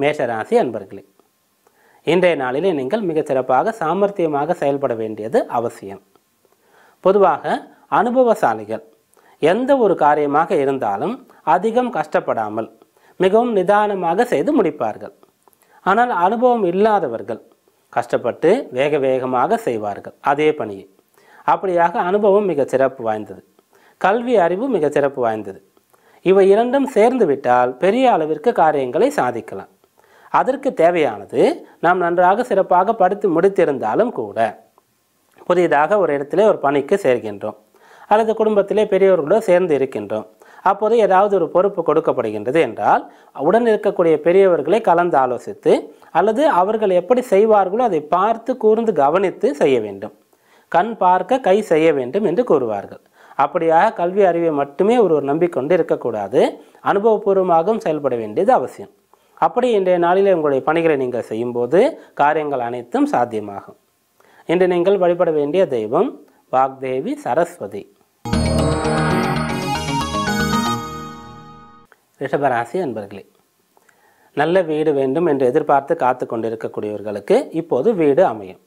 மேஷராசி அன்பர்களே இன்றைய நாளிலே நீங்கள் மிகச் சிறப்பாக சாமர்த்தியமாக செயல்பட வேண்டியது அவசியம். பொதுவாக அனுபவசாலிகள் எந்த ஒரு காரியமாக இருந்தாலும் அதிகம் கஷ்டப்படாமல் மிகவும் நிதானமாக செய்து முடிப்பார்கள். ஆனால் அனுபவம் இல்லாதவர்கள் கஷ்டப்பட்டு வேக வேகமாக செய்வார்கள் அதே பணியை. அப்படியாக அனுபவம் மிகச் சிறப்பு வாய்ந்தது. கல்வி அறிவு மிகச் சிறப்பு வாய்ந்தது. இவை இரண்டும் சேர்ந்து விட்டால் பெரிய அளவிற்கு காரியங்களை சாதிக்கலாம். அதற்கு தேவையானது நாம் நன்றாக சிறப்பாக படித்து முடித்திருந்தாலும் கூட புதியதாக ஒரு இடத்திலே ஒரு பணிக்கு சேர்கின்றோம். அல்லது குடும்பத்திலே பெரியவர்களோடு சேர்ந்து இருக்கின்றோம். அப்போது ஏதாவது ஒரு பொறுப்பு கொடுக்கப்படுகின்றது என்றால் உடன் இருக்கக்கூடிய பெரியவர்களை கலந்து ஆலோசித்து அல்லது அவர்கள் எப்படி செய்வார்களோ அதை பார்த்து கூர்ந்து கவனித்து செய்ய வேண்டும். கண் பார்க்க கை செய்ய வேண்டும் என்று கூறுவார்கள். அப்படியாக கல்வி அறிவை மட்டுமே ஒருவர் நம்பிக்கொண்டு இருக்கக்கூடாது. அனுபவபூர்வமாகவும் செயல்பட வேண்டியது அவசியம். அப்படி இன்றைய நாளில் உங்களுடைய பணிகளை நீங்கள் செய்யும்போது காரியங்கள் அனைத்தும் சாத்தியமாகும். இன்று நீங்கள் வழிபட வேண்டிய தெய்வம் வாக்தேவி சரஸ்வதி. ரிஷபராசி அன்பர்களே நல்ல வீடு வேண்டும் என்று எதிர்பார்த்து காத்து கொண்டிருக்கக்கூடியவர்களுக்கு இப்போது வீடு அமையும்.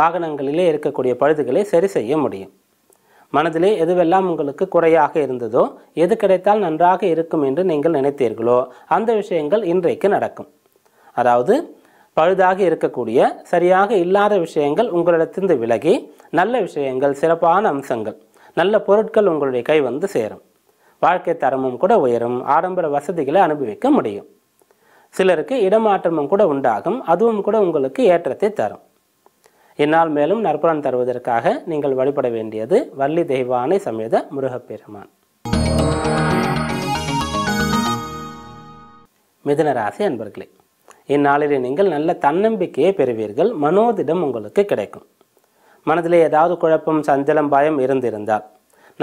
வாகனங்களிலே இருக்கக்கூடிய பழுதுகளை சரி செய்ய முடியும். மனதிலே எதுவெல்லாம் உங்களுக்கு குறையாக இருந்ததோ எது கிடைத்தால் நன்றாக இருக்கும் என்று நீங்கள் நினைத்தீர்களோ அந்த விஷயங்கள் இன்றைக்கு நடக்கும். அதாவது பழுதாக இருக்கக்கூடிய சரியாக இல்லாத விஷயங்கள் உங்களிடத்திலிருந்து விலகி நல்ல விஷயங்கள் சிறப்பான அம்சங்கள் நல்ல பொருட்கள் உங்களுடைய கை வந்து சேரும். வாழ்க்கை தரமும் கூட உயரும் ஆடம்பர வசதிகளை அனுபவிக்க முடியும். சிலருக்கு இடமாற்றமும் கூட உண்டாகும் அதுவும் கூட உங்களுக்கு ஏற்றத்தை தரும். இந்நாள் மேலும் நற்பலன் தருவதற்காக நீங்கள் வழிபட வேண்டியது வள்ளி தெய்வானை சமேத முருகப்பெருமான். மிதனராசி அன்பர்களே இந்நாளிலே நீங்கள் நல்ல தன்னம்பிக்கையை பெறுவீர்கள். மனோதிடம் உங்களுக்கு கிடைக்கும். மனதிலே ஏதாவது குழப்பம் சஞ்சலம் பயம் இருந்திருந்தால்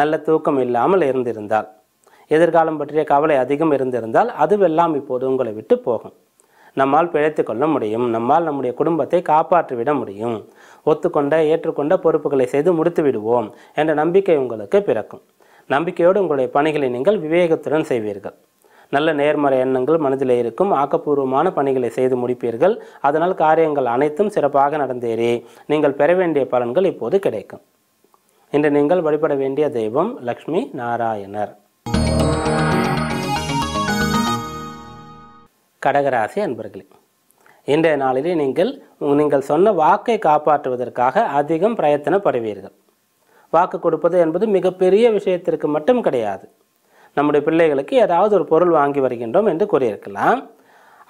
நல்ல தூக்கம் இல்லாமல் இருந்திருந்தால் எதிர்காலம் பற்றிய கவலை அதிகம் இருந்திருந்தால் அதுவெல்லாம் இப்போது உங்களை விட்டு போகும். நம்மால் பிழைத்து கொள்ள முடியும். நம்மால் நம்முடைய குடும்பத்தை காப்பாற்றிவிட முடியும். ஒத்துக்கொண்ட ஏற்றுக்கொண்ட பொறுப்புகளை செய்து முடித்து விடுவோம் என்ற நம்பிக்கை உங்களுக்கு பிறக்கும். நம்பிக்கையோடு உங்களுடைய பணிகளை நீங்கள் விவேகத்துடன் செய்வீர்கள். நல்ல நேர்மறை எண்ணங்கள் மனதில் இருக்கும் ஆக்கப்பூர்வமான பணிகளை செய்து முடிப்பீர்கள். அதனால் காரியங்கள் அனைத்தும் சிறப்பாக நடந்தேறி நீங்கள் பெற வேண்டிய பலன்கள் இப்போது கிடைக்கும். இன்று நீங்கள் வழிபட வேண்டிய தெய்வம் லக்ஷ்மி நாராயணர். கடகராசி அன்பர்களே இன்றைய நாளிலே நீங்கள் நீங்கள் சொன்ன வாக்கை காப்பாற்றுவதற்காக அதிகம் பிரயத்தனப்படுவீர்கள். வாக்கு கொடுப்பது என்பது மிகப்பெரிய விஷயத்திற்கு மட்டும் கிடையாது. நம்முடைய பிள்ளைகளுக்கு ஏதாவது ஒரு பொருள் வாங்கி வருகின்றோம் என்று கூறியிருக்கலாம்.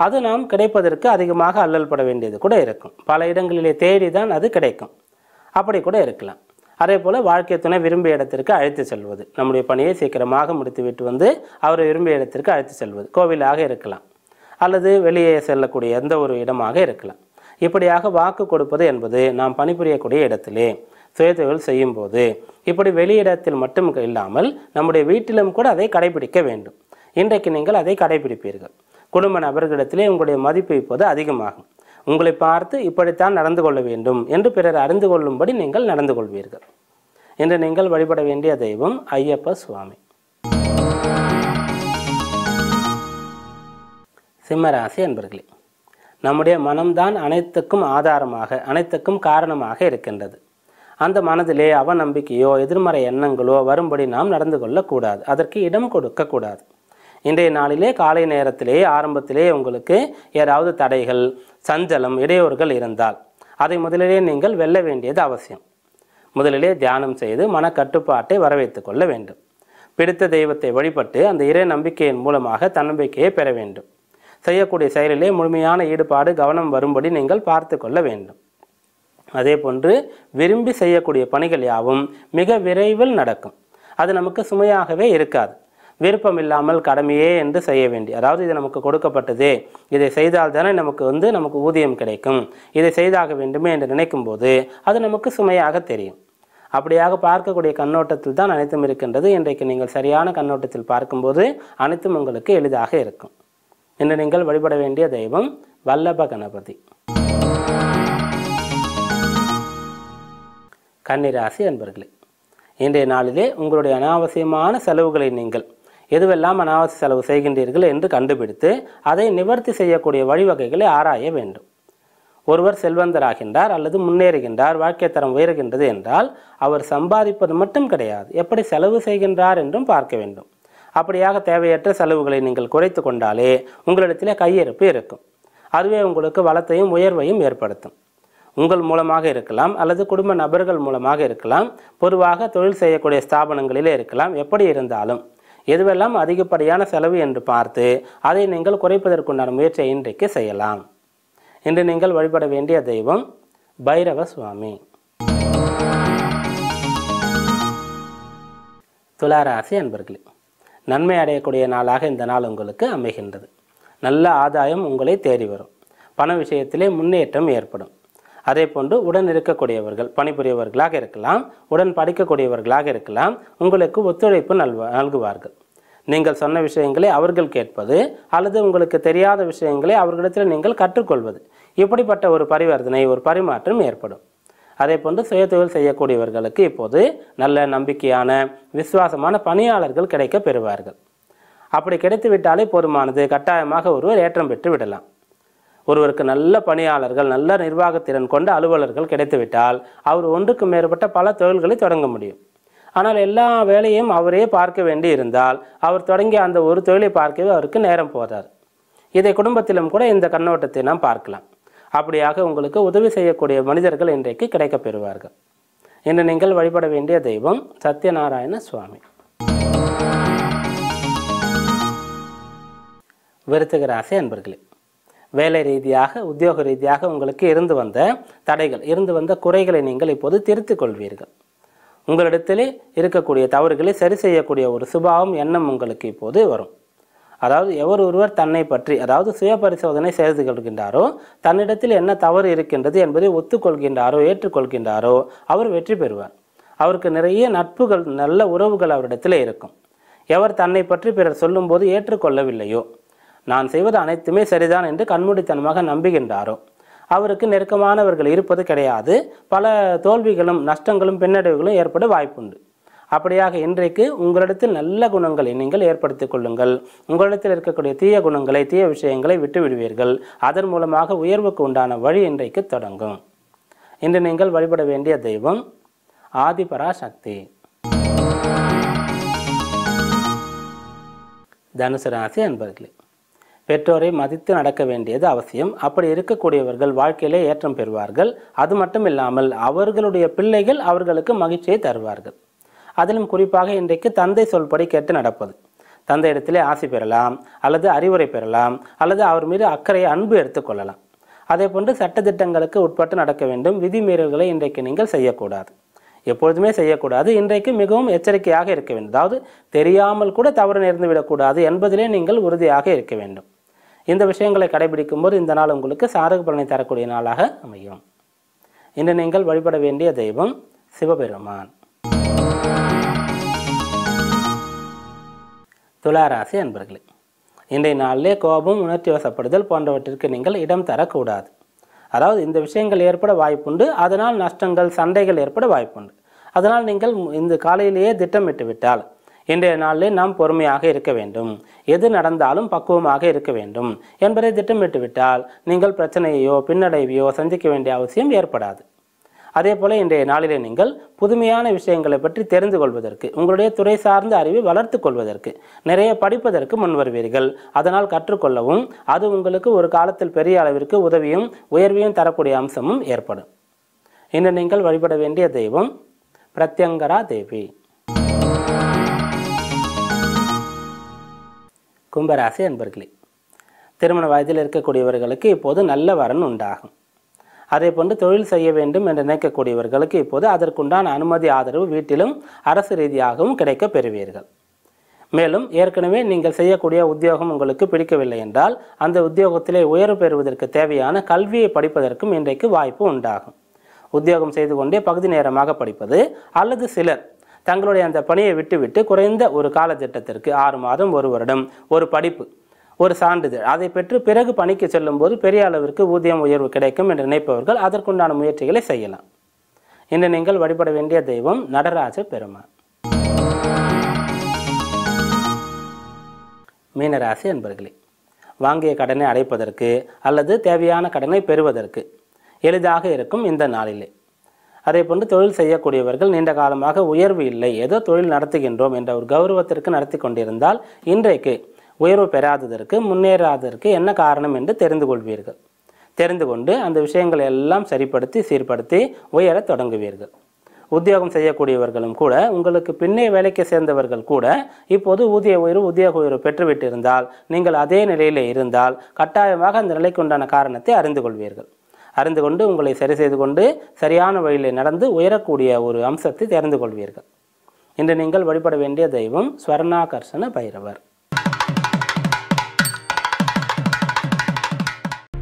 அது நாம் கிடைப்பதற்கு அதிகமாக அல்லல் பட வேண்டியது கூட இருக்கும். பல இடங்களிலே தேடி தான் அது கிடைக்கும். அப்படி கூட இருக்கலாம். அதே போல் வாழ்க்கை துணை விரும்பிய இடத்திற்கு அழைத்து செல்வது. நம்முடைய பணியை சீக்கிரமாக முடித்துவிட்டு வந்து அவரை விரும்பிய இடத்திற்கு அழைத்து செல்வது. கோவிலாக இருக்கலாம். அல்லது வெளியே செல்லக்கூடிய எந்த ஒரு இடமாக இருக்கலாம். இப்படியாக வாக்கு கொடுப்பது என்பது நாம் பணிபுரியக்கூடிய இடத்திலே சுயதொழில் செய்யும்போது இப்படி வெளியிடத்தில் மட்டும் இல்லாமல் நம்முடைய வீட்டிலும் கூட அதை கடைபிடிக்க வேண்டும். இன்றைக்கு நீங்கள் அதை கடைபிடிப்பீர்கள். குடும்ப நபர்களிடத்திலே உங்களுடைய மதிப்பு இப்போது அதிகமாகும். உங்களை பார்த்து இப்படித்தான் நடந்து கொள்ள வேண்டும் என்று பிறர் அறிந்து கொள்ளும்படி நீங்கள் நடந்து கொள்வீர்கள். என்று நீங்கள் வழிபட வேண்டிய தெய்வம் ஐயப்ப சுவாமி. சிம்மராசி அன்பர்களே நம்முடைய மனம்தான் அனைத்துக்கும் ஆதாரமாக அனைத்துக்கும் காரணமாக இருக்கின்றது. அந்த மனதிலே அவநம்பிக்கையோ எதிர்மறை எண்ணங்களோ வரும்படி நாம் நடந்து கொள்ளக்கூடாது அதற்கு இடம் கொடுக்கக்கூடாது. இன்றைய நாளிலே காலை நேரத்திலே ஆரம்பத்திலே உங்களுக்கு ஏதாவது தடைகள் சஞ்சலம் இடையூறுகள் இருந்தால் அதை முதலிலே நீங்கள் வெல்ல வேண்டியது அவசியம். முதலிலே தியானம் செய்து மனக்கட்டுப்பாட்டை வரவைத்துக் கொள்ள வேண்டும். பிடித்த தெய்வத்தை வழிபட்டு அந்த இறை நம்பிக்கையின் மூலமாக தன்னம்பிக்கையை பெற வேண்டும். செய்யக்கூடிய செயலிலே முழுமையான ஈடுபாடு கவனம் வரும்படி நீங்கள் பார்த்து கொள்ள வேண்டும். அதே போன்று விரும்பி செய்யக்கூடிய பணிகள் யாவும் மிக விரைவில் நடக்கும். அது நமக்கு சுமையாகவே இருக்காது. விருப்பம் இல்லாமல் கடமையே என்று செய்ய வேண்டிய அதாவது இது நமக்கு கொடுக்கப்பட்டதே இதை செய்தால் தானே நமக்கு வந்து நமக்கு ஊதியம் கிடைக்கும். இதை செய்தாக வேண்டுமே என்று நினைக்கும் போது அது நமக்கு சுமையாக தெரியும். அப்படியாக பார்க்கக்கூடிய கண்ணோட்டத்தில் தான் அனைத்தும் இருக்கின்றது. இன்றைக்கு நீங்கள் சரியான கண்ணோட்டத்தில் பார்க்கும்போது அனைத்தும் உங்களுக்கு எளிதாக இருக்கும். இன்று நீங்கள் வழிபட வேண்டிய தெய்வம் வல்லப கணபதி. கன்னிராசி அன்பர்களே இன்றைய நாளிலே உங்களுடைய அனாவசியமான செலவுகளை நீங்கள் எதுவெல்லாம் அனாவசிய செலவு செய்கின்றீர்கள் என்று கண்டுபிடித்து அதை நிவர்த்தி செய்யக்கூடிய வழிவகைகளை ஆராய வேண்டும். ஒருவர் செல்வந்தராகின்றார் அல்லது முன்னேறுகின்றார் வாழ்க்கை தரம் உயர்கின்றது என்றால் அவர் சம்பாதிப்பது மட்டும் கிடையாது. எப்படி செலவு செய்கின்றார் என்றும் பார்க்க வேண்டும். அப்படியாக தேவையற்ற செலவுகளை நீங்கள் குறைத்து கொண்டாலே உங்களிடத்திலே கையிருப்பு இருக்கும். அதுவே உங்களுக்கு வளத்தையும் உயர்வையும் ஏற்படுத்தும். உங்கள் மூலமாக இருக்கலாம் அல்லது குடும்ப நபர்கள் மூலமாக இருக்கலாம். பொதுவாக தொழில் செய்யக்கூடிய ஸ்தாபனங்களிலே இருக்கலாம். எப்படி இருந்தாலும் எதுவெல்லாம் அதிகப்படியான செலவு என்று பார்த்து அதை நீங்கள் குறைப்பதற்குண்டான முயற்சியை இன்றைக்கு செய்யலாம். இன்று நீங்கள் வழிபட வேண்டிய தெய்வம் பைரவ சுவாமி. துளாராசி அன்பர்களே நன்மை அடையக்கூடிய நாளாக இந்த நாள் உங்களுக்கு அமைகின்றது. நல்ல ஆதாயம் உங்களை தேடி வரும். பண விஷயத்திலே முன்னேற்றம் ஏற்படும். அதே போன்று உடன் இருக்கக்கூடியவர்கள் பணிபுரியவர்களாக இருக்கலாம் உடன் படிக்கக்கூடியவர்களாக இருக்கலாம் உங்களுக்கு ஒத்துழைப்பு நல்வ நல்குவார்கள். நீங்கள் சொன்ன விஷயங்களை அவர்கள் கேட்பது அல்லது உங்களுக்கு தெரியாத விஷயங்களை அவர்களிடத்தில் நீங்கள் கற்றுக்கொள்வது. இப்படிப்பட்ட ஒரு பரிவர்த்தனை ஒரு பரிமாற்றம் ஏற்படும். அதே போன்று சுயதொழில் செய்யக்கூடியவர்களுக்கு இப்போது நல்ல நம்பிக்கையான விசுவாசமான பணியாளர்கள் கிடைக்க பெறுவார்கள். அப்படி கிடைத்து விட்டாலே போதுமானது. கட்டாயமாக ஒருவர் ஏற்றம் பெற்று விடலாம். ஒருவருக்கு நல்ல பணியாளர்கள் நல்ல நிர்வாகத்திறன் கொண்ட அலுவலர்கள் கிடைத்துவிட்டால் அவர் ஒன்றுக்கு மேற்பட்ட பல தொழில்களை தொடங்க முடியும். ஆனால் எல்லா வேலையும் அவரே பார்க்க வேண்டி இருந்தால் அவர் தொடங்கிய அந்த ஒரு தொழிலை பார்க்கவே அவருக்கு நேரம் போதாது. இதை குடும்பத்திலும் கூட இந்த கண்ணோட்டத்தை நாம் பார்க்கலாம். அப்படியாக உங்களுக்கு உதவி செய்யக்கூடிய மனிதர்கள் இன்றைக்கு கிடைக்கப் பெறுவார்கள் இன்று நீங்கள் வழிபட வேண்டிய தெய்வம் சத்யநாராயண சுவாமி. விருச்சிக ராசி அன்பர்களே வேலை ரீதியாக உத்தியோக ரீதியாக உங்களுக்கு இருந்து வந்த தடைகள் இருந்து வந்த குறைகளை நீங்கள் இப்போது திருத்திக் கொள்வீர்கள். உங்களிடத்திலே இருக்கக்கூடிய தவறுகளை சரி செய்யக்கூடிய ஒரு சுபாவம் எண்ணம் உங்களுக்கு இப்போது வரும். அதாவது எவர் ஒருவர் தன்னை பற்றி அதாவது சுய பரிசோதனை செய்து கொள்கின்றாரோ தன்னிடத்தில் என்ன தவறு இருக்கின்றது என்பதை ஒத்துக்கொள்கின்றாரோ ஏற்றுக்கொள்கின்றாரோ அவர் வெற்றி பெறுவார். அவருக்கு நிறைய நட்புகள் நல்ல உறவுகள் அவரிடத்தில் இருக்கும். எவர் தன்னை பற்றி பிறர் சொல்லும்போது ஏற்றுக்கொள்ளவில்லையோ? நான் செய்வது அனைத்துமே சரிதான் என்று கண்மூடித்தனமாக நம்புகின்றாரோ? அவருக்கு நெருக்கமானவர்கள் இருப்பது கிடையாது. பல தோல்விகளும் நஷ்டங்களும் பின்னடைவுகளும் ஏற்பட வாய்ப்புண்டு. அப்படியாக இன்றைக்கு உங்களிடத்தில் நல்ல குணங்களை நீங்கள் ஏற்படுத்திக் கொள்ளுங்கள். உங்களிடத்தில் இருக்கக்கூடிய தீய குணங்களை தீய விஷயங்களை விட்டுவிடுவீர்கள் அதன் மூலமாக உயர்வுக்கு உண்டான வழி இன்றைக்கு தொடங்கும். இன்று நீங்கள் வழிபட வேண்டிய தெய்வம் ஆதிபராசக்தி. தனுசு ராசி அன்பர்களே பெற்றோரை மதித்து நடக்க வேண்டியது அவசியம். அப்படி இருக்கக்கூடியவர்கள் வாழ்க்கையிலே ஏற்றம் பெறுவார்கள். அது மட்டும் இல்லாமல் அவர்களுடைய பிள்ளைகள் அவர்களுக்கு மகிழ்ச்சியை தருவார்கள். அதிலும் குறிப்பாக இன்றைக்கு தந்தை சொல்படி கேட்டு நடப்பது. தந்தை இடத்திலே ஆசை பெறலாம் அல்லது அறிவுரை பெறலாம் அல்லது அவர் மீது அக்கறை அன்பு எடுத்துக்கொள்ளலாம் அதே போன்று சட்டத்திட்டங்களுக்கு உட்பட்டு நடக்க வேண்டும். விதிமீறல்களை இன்றைக்கு நீங்கள் செய்யக்கூடாது. எப்பொழுதுமே செய்யக்கூடாது. இன்றைக்கு மிகவும் எச்சரிக்கையாக இருக்க வேண்டும். அதாவது தெரியாமல் கூட தவறு நேர்ந்து விடக்கூடாது என்பதிலே நீங்கள் உறுதியாக இருக்க வேண்டும். இந்த விஷயங்களை கடைபிடிக்கும் போது இந்த நாள் உங்களுக்கு சாரக பலனை தரக்கூடிய நாளாக அமையும். இன்று நீங்கள் வழிபட வேண்டிய தெய்வம் சிவபெருமான். துளாராசி அன்பர்களே இன்றைய நாளிலே கோபம் உணர்ச்சி வசப்படுதல் போன்றவற்றிற்கு நீங்கள் இடம் தரக்கூடாது. அதாவது இந்த விஷயங்கள் ஏற்பட வாய்ப்புண்டு அதனால் நஷ்டங்கள் சண்டைகள் ஏற்பட வாய்ப்புண்டு. அதனால் நீங்கள் இந்த காலையிலேயே திட்டமிட்டு விட்டால் இன்றைய நாளிலே நாம் பொறுமையாக இருக்க வேண்டும். எது நடந்தாலும் பக்குவமாக இருக்க வேண்டும். என்பதை திட்டமிட்டு விட்டால் நீங்கள் பிரச்சனையோ பின்னடைவையோ சந்திக்க வேண்டிய அவசியம் ஏற்படாது. அதே போல் இன்றைய நாளிலே நீங்கள் புதுமையான விஷயங்களை பற்றி தெரிந்து கொள்வதற்கு உங்களுடைய துறை சார்ந்த அறிவை வளர்த்து கொள்வதற்கு நிறைய படிப்பதற்கு முன் வருவீர்கள். அதனால் கற்றுக்கொள்ளவும் அது உங்களுக்கு ஒரு காலத்தில் பெரிய அளவிற்கு உதவியும் உயர்வையும் தரக்கூடிய அம்சமும் ஏற்படும். இன்று நீங்கள் வழிபட வேண்டிய தெய்வம் பிரத்யங்கரா தேவி. கும்பராசி அன்பர்களே திருமண வயதில் இருக்கக்கூடியவர்களுக்கு இப்போது நல்ல வரன் உண்டாகும். அதே போன்று தொழில் செய்ய வேண்டும் என்று நினைக்கக்கூடியவர்களுக்கு இப்போது அதற்குண்டான அனுமதி ஆதரவு வீட்டிலும் அரசு ரீதியாகவும் கிடைக்க பெறுவீர்கள். மேலும் ஏற்கனவே நீங்கள் செய்யக்கூடிய உத்தியோகம் உங்களுக்கு பிடிக்கவில்லை என்றால் அந்த உத்தியோகத்திலே உயர்வு பெறுவதற்கு தேவையான கல்வியை படிப்பதற்கும் இன்றைக்கு வாய்ப்பு உண்டாகும். உத்தியோகம் செய்து கொண்டே பகுதி நேரமாக படிப்பது அல்லது சிலர் தங்களுடைய அந்த பணியை விட்டுவிட்டு குறைந்த ஒரு காலத்திட்டத்திற்கு ஆறு மாதம் ஒரு வருடம் ஒரு படிப்பு ஒரு சான்றிதழ். அதை பெற்று பிறகு பணிக்கு செல்லும்போது பெரிய அளவிற்கு ஊதியம் உயர்வு கிடைக்கும் என்று நினைப்பவர்கள் அதற்குண்டான முயற்சிகளை செய்யலாம். இன்று நீங்கள் வழிபட வேண்டிய தெய்வம் நடராஜ பெருமாள். மீனராசி அன்பர்களே வாங்கிய கடனை அடைப்பதற்கு அல்லது தேவையான கடனை பெறுவதற்கு எளிதாக இருக்கும் இந்த நாளிலே. அதே போன்று தொழில் செய்யக்கூடியவர்கள் நீண்ட காலமாக உயர்வு இல்லை ஏதோ தொழில் நடத்துகின்றோம் என்ற ஒரு கௌரவத்திற்கு நடத்தி கொண்டிருந்தால் இன்றைக்கு உயர்வு பெறாததற்கு முன்னேறாததற்கு என்ன காரணம் என்று தெரிந்து கொள்வீர்கள். தெரிந்து கொண்டு அந்த விஷயங்களை எல்லாம் சரிப்படுத்தி சீர்படுத்தி உயரத் தொடங்குவீர்கள். உத்தியோகம் செய்யக்கூடியவர்களும் கூட உங்களுக்கு பின்னே வேலைக்கு சேர்ந்தவர்கள் கூட இப்போது ஊதிய உயர்வு உத்தியோக உயர்வு பெற்றுவிட்டிருந்தால் நீங்கள் அதே நிலையில் இருந்தால் கட்டாயமாக அந்த நிலைக்கு உண்டான காரணத்தை அறிந்து கொள்வீர்கள். அறிந்து கொண்டு உங்களை சரி செய்து கொண்டு சரியான வழியில் நடந்து உயரக்கூடிய ஒரு அம்சத்தை தெரிந்து கொள்வீர்கள். இன்று நீங்கள் வழிபட வேண்டிய தெய்வம் ஸ்வர்ணாகர்ஷண பைரவர்.